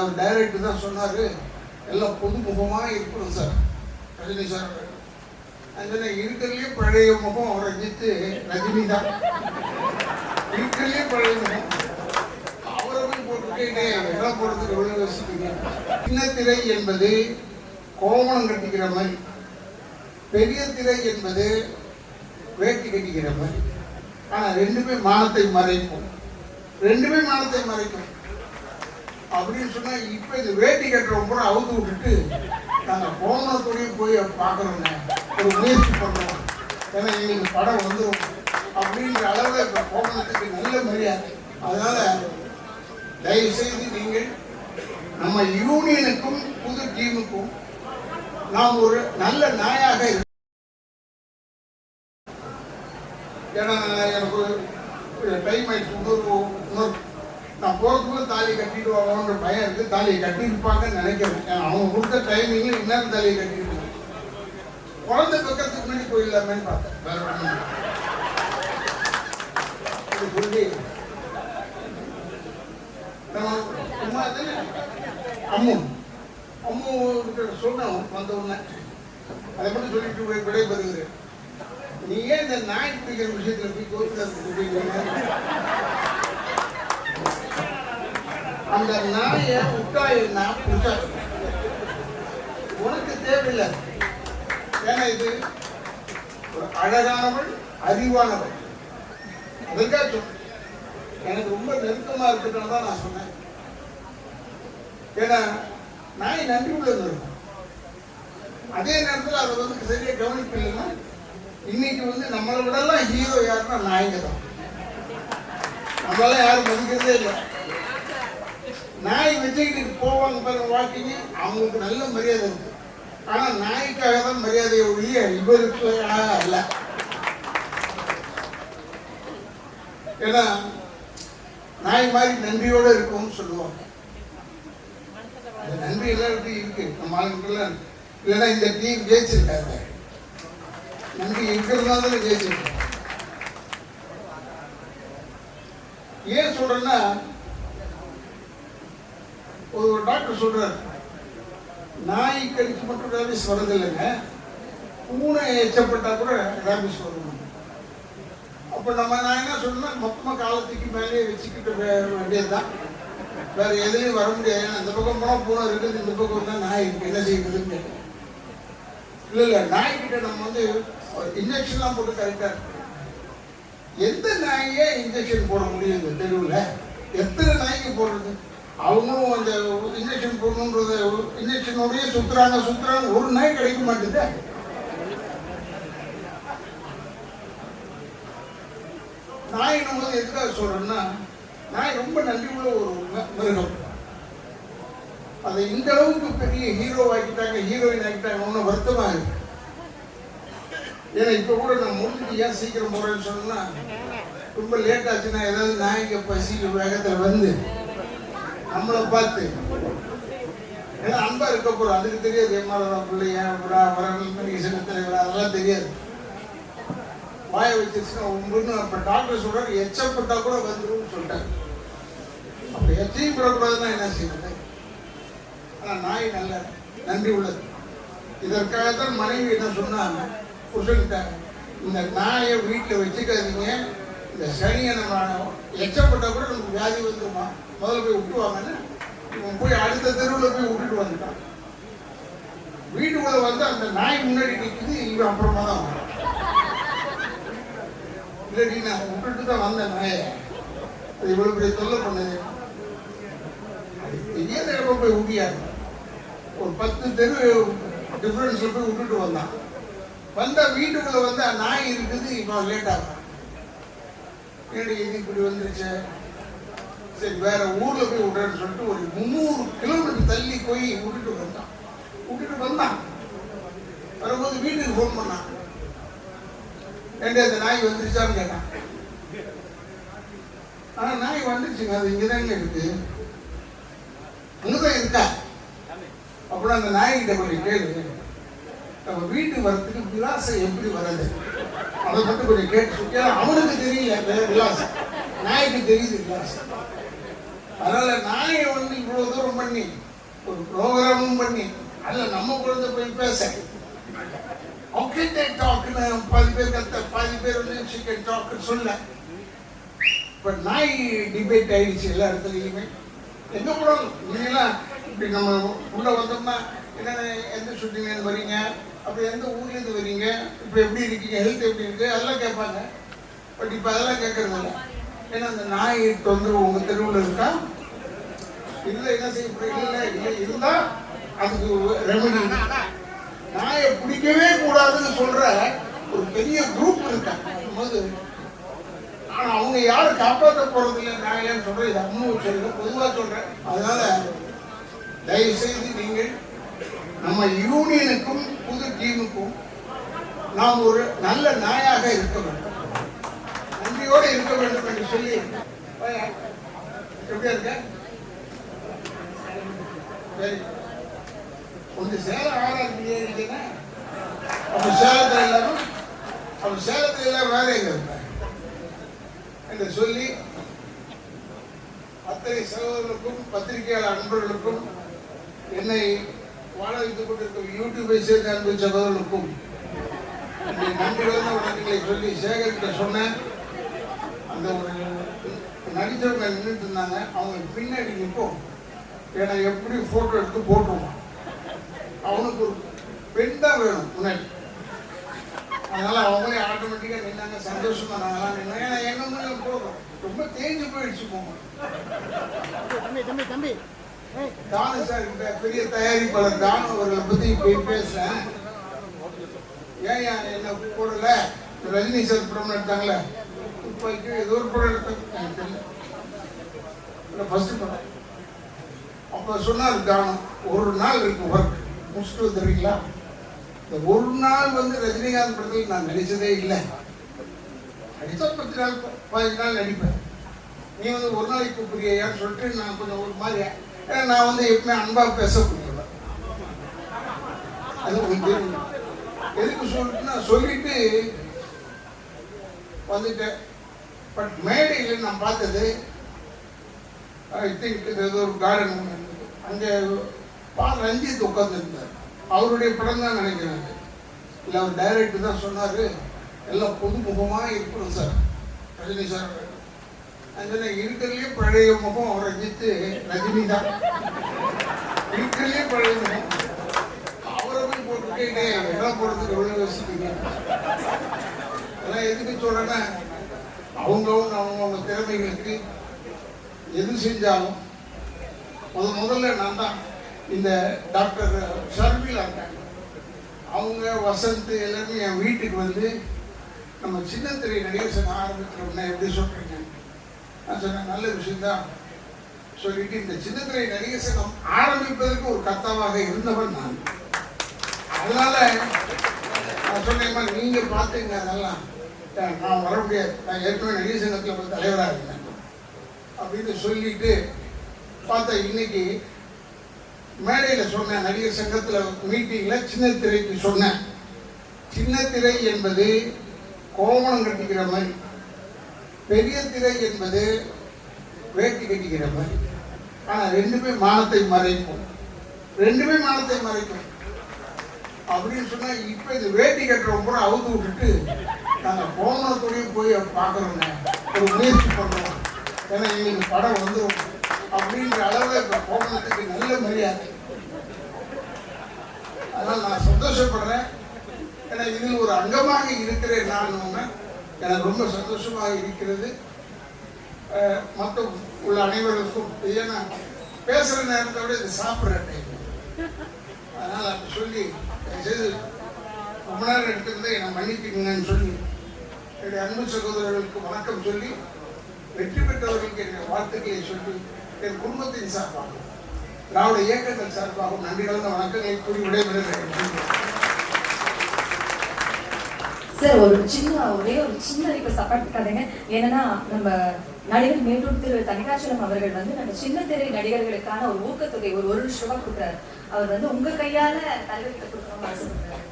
அவர் director தான் சொன்னார். எல்லாம் புதுமுகமாக இருக்கணும் சார் ரஜினி சார் அதனால சொன்னேன் இருக்கிறதுலே பழைய முகம் அவரை ரஞ்சித்து ரஜினி தான். இருக்கிறதுலே பழைய முகம். அவரை போய் போட்டுக்கிட்டே எல்லாம் போடுறதுக்கு எவ்வளோ யோசிக்கிறீங்க. சின்ன திரை என்பது கோமணம் கட்டிக்கிற மாதிரி. பெரிய திரை என்பது வேட்டி கட்டிக்கிற மாதிரி. ஆனால் ரெண்டுமே மானத்தை மறைக்கும். ரெண்டுமே மானத்தை மறைக்கும். அப்படின்னு சொன்னா இப்ப இந்த வேட்டி கட்டுறவங்க கூட அவுத்து விட்டுட்டு நாங்க கோமணத்தோடையும் போய் பார்க்கறோங்க ஒரு முயற்சி பண்றோம் ஏன்னா எங்களுக்கு படம் வந்துடும் அப்படின்ற அளவில் இப்ப போனதுக்கு நல்ல மரியாதை. அதனால தயவு செய்து நீங்கள் நம்ம யூனியனுக்கும் புது டீமுக்கும் நாம் ஒரு நல்ல நாயாக ஏன்னா எனக்கு டைம் ஆயிடுச்சு. இன்னொரு இன்னொரு நான் போகிறதுக்குள்ள கட்டிட்டு கட்டிடுவாங்கன்ற பயம் இருக்கு. தாலியை கட்டியிருப்பாங்கன்னு நினைக்கிறேன். அவங்க கொடுத்த டைமிங்ல இன்னும் தாலியை கட்டிருப்பாங்க குழந்தை பக்கத்துக்கு முன்னாடி போயிடலாமேன்னு பார்த்தேன். வேற அம்மா தானே? அம்மு. அம்மு கிட்ட சொன்னோம் வந்த உடனே. அதை மட்டும் சொல்லிட்டு விடைபெறுகிறேன். நீ ஏன் இந்த நாய் பிடிக்கிற விஷயத்துல போய் கோபிநாத் அந்த நாயை விட்டா உனக்கு தேவையில்லை. ஏன்னா இது ஒரு அழகானவள் அறிவானவள். அதுக்காக சொன்னேன். எனக்கு ரொம்ப நெருக்கமா இருக்குன்னு தான் நான் சொன்னேன். ஏன்னா நாய் நன்றி உள்ளது. இருக்கும் அதே நேரத்தில் அதை வந்து சரியா கவனிப்பில்லைன்னா இன்னைக்கு வந்து நம்மளை விடலாம் ஹீரோ யாருன்னா நாய்ங்க தான். நம்மளாம் யாரும் மதிக்கிறதே இல்லை. நாய் வச்சுக்கிட்டு போவாங்க பாருங்க வாக்கிங்க அவங்களுக்கு நல்ல மரியாதை இருக்கு. ஆனா நாய்க்காக தான் மரியாதையை ஒழிய இவருக்கு அல்ல. ஏன்னா நாய் மாதிரி நன்றியோட இருக்கும்னு சொல்லுவாங்க. நன்றி எல்லாருக்கும் இருக்கு? நம்ம இல்லைன்னா இந்த டீம் ஜெயிச்சிருக்காங்க. நன்றி இருக்கிறதுனால தானே ஜெயிச்சிருக்காங்க. ஏன் சொல்றேன்னா ஒரு டாக்டர் சொல்றாரு நாய் கடிச்சு மட்டும் ரேபிஸ் வரதில்லைங்க பூனை எச்சப்பட்டா கூட ரேபிஸ் வரும். அப்போ நம்ம நான் என்ன சொன்னா மொத்தமாக காலத்துக்கு மேலே வச்சுக்கிட்டு வே- வேண்டியதுதான். வேற எதுலையும் வர முடியாது. ஏன்னா இந்த பக்கம் போனால் பூனை இருக்குது இந்த பக்கம் தான் நாய் இருக்கு. என்ன செய்யுதுன்னு கேட்டேன். இல்லை இல்லை நாய்கிட்ட நம்ம வந்து இன்ஜெக்ஷன்லாம் போட்டு கரெக்டாக இருக்கு. எந்த நாயே இன்ஜெக்ஷன் போட முடியும் இந்த தெருவில்? எத்தனை நாய்க்கு போடுறது? அவங்களும் அந்த இன்ஜெக்ஷன் போடணுன்றத இன்ஜெக்ஷனோடய சுத்துறாங்க சுத்துறாங்க. ஒரு நாய் கிடைக்க மாட்டேது. நாய் நம்ம எதுக்காக சொல்கிறேன்னா நாய் ரொம்ப நன்றி உள்ள ஒரு மிருகம். அதை இந்த அளவுக்கு பெரிய ஹீரோ ஆக்கிட்டாங்க ஹீரோயின் ஆக்கிட்டாங்க ஒன்றும் வருத்தமாக இருக்கு. ஏன்னா இப்போ கூட நான் முடிஞ்சுட்டு ஏன் சீக்கிரம் போகிறேன்னு சொன்னா ரொம்ப லேட் ஆச்சுன்னா ஏதாவது நாய்க்கு பசிக்கு வேகத்தில் வந்து நம்மளை பார்த்து. ஏன்னா அன்பா இருக்க போறோம். அதுக்கு தெரியாது ஏமாறா பிள்ளையா வரணும் தலைவர் அதெல்லாம் தெரியாது. வாய வச்சிருச்சுன்னா ஒன்று அப்ப டாக்டர் சொல்றாரு எச்சப்பட்டா கூட வந்துடும் சொல்லிட்டாரு. அப்ப எச்சையும் விடக்கூடாதுன்னா என்ன செய்யறது ஆனா நாய் நல்ல நன்றி உள்ளது. இதற்காகத்தான் மனைவி என்ன சொன்னாங்க? புருஷன்கிட்ட இந்த நாயை வீட்டில் வச்சுக்காதீங்க. இந்த சனியை நம்ம எச்சப்பட்டா கூட நமக்கு வியாதி வந்துருமா முதல்ல போய் விட்டுவாங்கன்னு இவன் போய் அடுத்த தெருவில் போய் விட்டுட்டு வந்துட்டான். வீட்டுக்குள்ள வந்து அந்த நாய் முன்னாடி நிற்குது இவன் அப்புறமா தான் வரான். இல்லடி நான் விட்டுட்டு தான் வந்தேன் நாயை. அது இவ்வளவு பெரிய தொல்லை பண்ணது. அது தெரியாத போய் ஊட்டியாரு. ஒரு பத்து தெரு டிஃபரன்ஸ்ல போய் விட்டுட்டு வந்தான். வந்த வீட்டுக்குள்ள வந்து நாய் இருக்குது இப்போ லேட் ஆகும். ஏடி இது இப்படி வந்துருச்சு? சரி வேற ஊர்ல போய் விடுறேன்னு சொல்லிட்டு ஒரு முந்நூறு கிலோமீட்டர் தள்ளி போய் விட்டுட்டு வந்தான். விட்டுட்டு வந்தான். வரும்போது வீட்டுக்கு ஃபோன் பண்ணான். ரெண்டு அந்த நாய் வந்துருச்சான்னு கேட்டான். ஆனா நாய் வந்துருச்சுங்க. அது இங்கதாங்க இருக்கு. அங்கதான் இருக்கா? அப்புறம் அந்த நாய்கிட்ட கொஞ்சம் கேளு. நம்ம வீட்டுக்கு வரத்துக்கு விலாசம் எப்படி வர்றது? அதை மட்டும் கொஞ்சம் கேட்டு ஏன்னா அவனுக்கு தெரியல விலாசம். நாய்க்கு தெரியுது விலாசம். அதனால நாயை வந்து இவ்வளவு தூரம் பண்ணி ஒரு ப்ரோக்ராமும் பண்ணி அதுல நம்ம குழந்தை போய் பேச. ஓகே டாக்னு பாதி பேர் கத்த பாதி பேர் வந்து சிக்கன் டாக்னு சொல்ல. இப்போ நாய் டிபேட் ஆயிடுச்சு எல்லா இடத்துலையுமே. எங்க போனாலும் இங்கெல்லாம் இப்படி நம்ம உள்ள வந்தோம்னா என்ன எந்த சுட்டிங்கன்னு வரீங்க? அப்படி எந்த ஊர்லேருந்து வரீங்க இப்போ எப்படி இருக்கீங்க? ஹெல்த் எப்படி இருக்கு? அதெல்லாம் கேட்பாங்க. பட் இப்போ அதெல்லாம் கேட்கறது இல்லை. ஏன்னா அந்த நாய் தொந்தரவு உங்க தெருவில் இருக்கா? இல்லை என்ன செய்ய முடியல இல்லை இல்லை இருந்தா அதுக்கு ரெமெடி நாயை பிடிக்கவே கூடாதுன்னு சொல்ற ஒரு பெரிய குரூப் இருக்காங்க ஆனால் ஆனா அவங்க யாரும் காப்பாற்ற போறது இல்லை நான் ஏன் சொல்றேன் இது அம்மா சொல்றேன் பொதுவாக சொல்றேன். அதனால தயவு செய்து நீங்கள் நம்ம யூனியனுக்கும் புது டீமுக்கும் நாம் ஒரு நல்ல நாயாக இருக்க வேண்டும். நன்றியோடு இருக்க வேண்டும் என்று சொல்லி வாயா. இருக்க? சரி. கொஞ்சம் சேலம் ஆறா இருக்கீங்க இருக்கீங்க அப்ப எல்லாரும் அப்ப சேலத்துல எல்லாம் வேற எங்க என்று சொல்லி அத்தனை சகோதரர்களுக்கும் பத்திரிகையாளர் அன்பர்களுக்கும் என்னை வாழ வைத்துக் கொண்டிருக்கும் யூடியூபை சேர்ந்த அன்பு சகோதரர்களுக்கும் என்னுடைய நன்றி கலந்த சொல்லி சேகரிக்க சொன்னேன். அந்த ஒரு நடிச்சவங்க நின்றுட்டு இருந்தாங்க. அவங்க பின்னாடி நிற்போம் ஏன்னா எப்படி ஃபோட்டோ எடுத்து போட்டுருவோம். அவனுக்கு ஒரு பெண் தான் வேணும் முன்னாடி. அதனால அவங்களே ஆட்டோமேட்டிக்காக நின்னாங்க. சந்தோஷமா நாங்களாம் நின்னோம். ஏன்னா எங்க மூலம் ரொம்ப தேஞ்சு போயிடுச்சு போங்க. தம்பி தம்பி தம்பி. தானு சார் பெரிய தயாரிப்பாளர் தானு அவர்களை பத்தி போய் பேசுறேன் ஏன் என்ன போடல ரஜினி சார் படம் எடுத்தாங்களே துப்பாக்கி ஏதோ ஒரு படம் எடுத்தாங்க எனக்கு ஃபர்ஸ்ட் படம் அப்போ சொன்னார் தானு ஒரு நாள் இருக்கு ஒர்க் முடிச்சுட்டு வந்துடுறீங்களா இந்த ஒரு நாள் வந்து ரஜினிகாந்த் படத்தில் நான் நடிச்சதே இல்லை நடித்தா பத்து நாள் பதினஞ்சு நாள் நடிப்பேன் நீ வந்து ஒரு நாளைக்கு கூப்பிடுறியான்னு சொல்லிட்டு நான் கொஞ்சம் ஒரு மாதிரி நான் வந்து எப்பவுமே அன்பா பேசக்கூடியவன் அது உங்களுக்கு எதுக்கு சொல்லிட்டு நான் சொல்லிட்டு வந்துட்டேன். பட் மேடையில் நான் பார்த்தது ஐ திங்க் ஏதோ ஒரு கார்டன் அங்கே பால் ரஞ்சித் உட்காந்துருந்தார் அவருடைய படம் தான் நினைக்கிறாங்க இல்லை அவர் டைரக்டர் தான் சொன்னார். எல்லாம் புதுமுகமாக இருக்கணும் சார். ரஜினி சார். நான் சொன்னேன் பழைய முகம் அவர் ரஞ்சித்து ரஜினி தான் இருக்கிறதுலயே பழைய முகம். அவரை போய் போட்டுக்கிட்டே இடம் போடுறதுக்கு எவ்வளோ யோசிப்பீங்க? அதெல்லாம் எதுக்கு சொல்றேன்னா அவங்கவுங்க அவங்கவுங்க திறமைகளுக்கு எது செஞ்சாலும் முத முதல்ல நான் தான் இந்த டாக்டர் ஷர்மிலா இருக்காங்க. அவங்க வசந்த் எல்லாருமே என் வீட்டுக்கு வந்து நம்ம சின்ன திரை நடிகர் சங்கம் ஆரம்பிக்கிறோம்னா எப்படி சொல்றீங்க? நான் சொன்னேன் நல்ல விஷயம்தான் சொல்லிட்டு இந்த சின்னத்திரை நடிகர் சங்கம் ஆரம்பிப்பதற்கு ஒரு கர்த்தாவாக இருந்தவன் நான். அதனால நான் சொன்னேன் நீங்க பார்த்தீங்க அதெல்லாம். நான் வர முடியாது. நான் ஏற்கனவே நடிகர் சங்கத்தில் ஒரு தலைவராக இருந்தேன். அப்படின்னு சொல்லிட்டு பார்த்தா இன்னைக்கு மேடையில் சொன்னேன் நடிகர் சங்கத்தில் மீட்டிங்கில் சின்ன திரைக்கு சொன்னேன். சின்ன திரை என்பது கோமணம் கட்டிக்கிற மாதிரி. பெரிய திரை என்பது வேட்டி கட்டிக்கிற மாதிரி. ஆனால் ரெண்டுமே மானத்தை மறைக்கும். ரெண்டுமே மானத்தை மறைக்கும். அப்படின்னு சொன்னா இப்ப இது வேட்டி கட்டுறவங்க கூட அவுத்து விட்டுட்டு நாங்க கோமணத்தோடய போய் பார்க்கறோங்க. ஒரு முயற்சி பண்றோம். ஏன்னா எங்களுக்கு படம் வந்துடும் அப்படின்ற அளவுல இப்ப போனத்துக்கு நல்ல மரியாதை. அதனால நான் சந்தோஷப்படுறேன். ஏன்னா இதில் ஒரு அங்கமாக இருக்கிறேன் நான் ஒண்ணு. எனக்கு ரொம்ப சந்தோஷமாக இருக்கிறது. அஹ், மற்ற உள்ள அனைவருக்கும் ஏன்னா பேசுகிற நேரத்தை விட இது சாப்பிட்ற டைம் அதனால் அப்படி சொல்லி செய்து ரொம்ப நேரம் எடுத்திருந்தே என்னை மன்னிக்குங்கன்னு சொல்லி என்னுடைய அன்பு சகோதரர்களுக்கு வணக்கம் சொல்லி வெற்றி பெற்றவர்களுக்கு என்னுடைய வாழ்த்துக்களை சொல்லி என் குடும்பத்தின் சார்பாகவும் திராவிட இயக்கங்கள் சார்பாகவும் நன்றி கலந்த வணக்கங்களை கூறி விடைபெறுகிறேன். சார் ஒரு சின்ன ஒரே ஒரு சின்ன ரிக்வஸ்ட் சப்பாட்டுக்காதீங்க என்னன்னா நம்ம நடிகர் மேட்டூர் திரு தனிகாச்சலம் அவர்கள் வந்து நம்ம சின்ன திரை நடிகர்களுக்கான ஒரு ஊக்கத்தொகை ஒரு ஒரு லட்ச ரூபாய் கொடுக்குறாரு. அவர் வந்து உங்க கையால தலைவர்கிட்ட கொடுக்கணும்னு ஆசைப்படுறாரு.